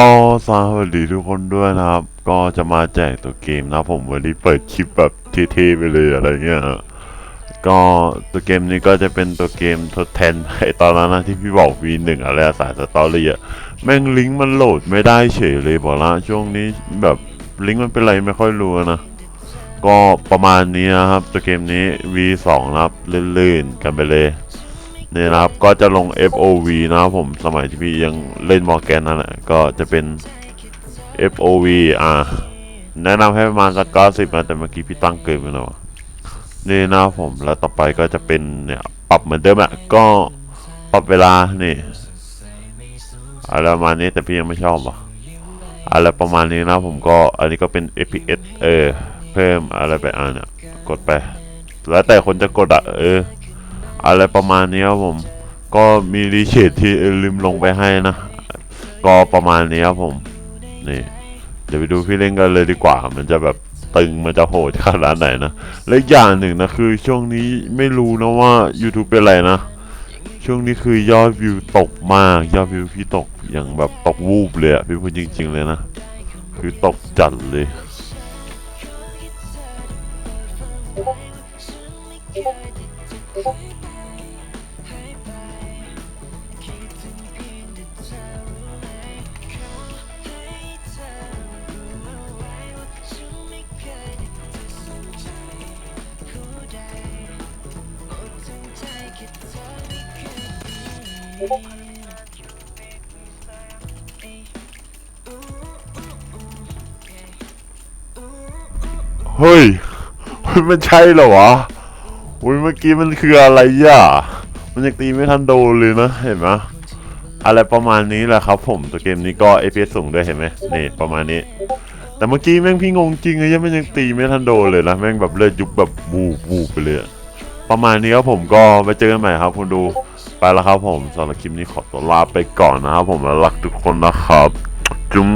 ก็สวัสดีทุกคนด้วยนะครับ ก็จะมาแจกตัวเกมนะผมวันนี้เปิดคลิปแบบเท่ๆไปเลยอะไรเงี้ยก็ตัวเกมนี้ก็จะเป็นตัวเกมทดแทนไอตอนนั้นนะที่พี่บอก V1 อะไรสายสตอรี่อะแม่งลิงก์มันโหลดไม่ได้เฉยเลยบอกละช่วงนี้แบบลิงก์มันเป็นไรไม่ค่อยรู้นะ ก็ประมาณนี้นะครับ ตัวเกมนี้ V2 นะครับลื่นๆกันไปเลย นี่นะครับก็จะลง FOV นะครับผมสมัยที่พี่ยังเล่นมอร์แกนนั่นแหละก็จะเป็น FOV อ่าแนะนำให้ประมาณสักเก้าสิบนะแต่เมื่อกี้พี่ตั้งเกินไปแล้วอะนี่นะครับผมแล้วต่อไปก็จะเป็นเนี่ยปรับเหมือนเดิมอะก็ปรับเวลานี่อะไรประมาณนี้แต่พี่ยังไม่ชอบอะอะไรประมาณนี้นะผมก็อันนี้ก็เป็น FPS เออเพิ่มอะไรไปอ่าเนี่ยกดไป แล้วแต่คนจะกดอะเออ อะไรประมาณนี้ครับผม ก็มีรีเชดที่ลืมลงไปให้นะ ก็ประมาณนี้ครับผม นี่ เดี๋ยวไปดูพี่เล่นกันเลยดีกว่า มันจะแบบตึงมันจะโหดขนาดไหนนะ และอย่างหนึ่งนะคือช่วงนี้ไม่รู้นะว่า YouTube เป็นอะไรนะ ช่วงนี้คือยอดวิวตกมาก ยอดวิวพี่ตกอย่างแบบตกวูบเลยอะพี่พูดจริง ๆ เลยนะ คือตกจัดเลย เฮ้ยเฮ้ยมันใช่เหรอวะอุ้ยเมื่อกี้มันคืออะไรอะ มันยังตีไม่ทันโดนเลยนะเห็นไหมอะไรประมาณนี้แหละครับผมตัวเกมนี้ก็ FPS สูงด้วยเห็นไหมนี่ประมาณนี้ แต่เมื่อกี้แม่งพี่งงจริงเลยยังมันยังตีไม่ทันโดนเลยนะแม่งแบบเลือดยุบแบบบูบูไปเลย ประมาณนี้ครับผมก็ไปเจอกันใหม่ครับคุณดู ไปแล้วครับผมสำหรับคลิปนี้ขอตัวลาไปก่อนนะครับผมแล้วรักทุกคนนะครับ จุ๊ม